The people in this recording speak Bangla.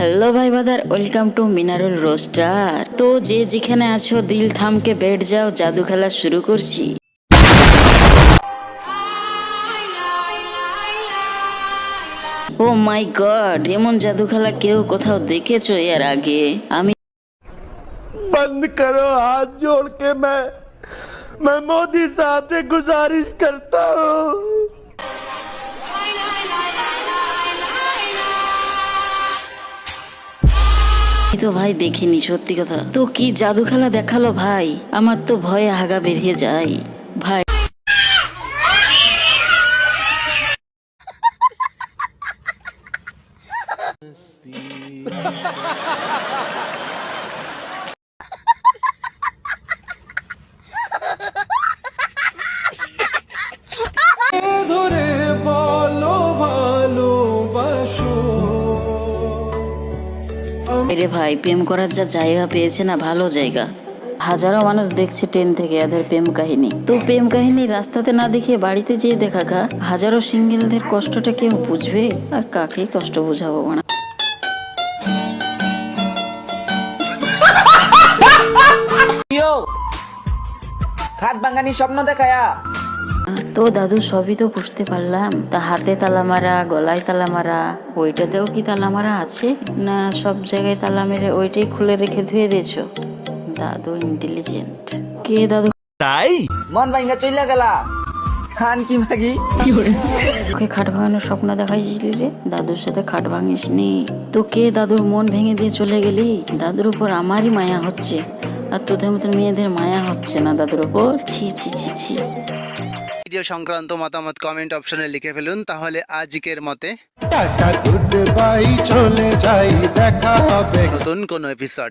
হ্যালো ভাই brother welcome to Minarul roaster তো যে যেখানে আছো দিল থামকে বেড যাও জাদু খেলা শুরু করছি ও মাই গড এমন জাদু খেলা কেউ কোথাও দেখেছো এর আগে আমি बंद करो हाथ जोड़ के मैं मैं मोदी साहब से गुजारिश करता हूँ তো ভাই দেখিনি সত্যি কথা। তো কি জাদু খেলা দেখাল ভাই? আমার তো ভয়ে হাগা বেরিয়ে যায়। ভাই। রে ভাই প্রেম করার যা জায়গা পেয়েছে না ভালো জায়গা। হাজারো মানুষ দেখছে ট্রেন থেকে এদের প্রেম কাহিনী। তো প্রেম কাহিনী রাস্তাতে না দেখিয়ে বাড়িতে যেয়ে দেখা গা হাজারো সিঙ্গেলদের কষ্টটা কেউ বুঝবে? আর কাকে কষ্ট বোঝাবো না খাট ভাঙানি স্বপ্ন দেখায়া। তো দাদু সবই তো বুঝতে পারলাম। তা হাতে তালা মারা গলায় তালা মারা ওইটাতেও কি তালা মারা আছে? না সব জায়গায় তালা মেরে ওইটাই খুলে রেখে ধুয়ে দিয়েছ? দাদু ইন্টেলিজেন্ট কে দাদু? তাই? মন ভাঙ্গা চইলা গেলা। খান কি মাগি তোকে খাট ভাঙানোর স্বপ্ন দেখাইছিলি রে? দাদুর সাথে খাট ভাঙিস নি তো কে দাদুর মন ভেঙে দিয়ে চলে গেলি? দাদুর উপর আমারই মায়া হচ্ছে। আর তোদের মতন মেয়েদের মায়া হচ্ছে না দাদুর উপর? ছি ছি ছি ছি। ভিডিও সংক্রান্ত মতামত কমেন্ট অপশনে লিখে ফেলুন তাহলে আজকের মতে টাটা গুড বাই চলে যাই দেখা হবে। নতুন কোনো এপিসোডে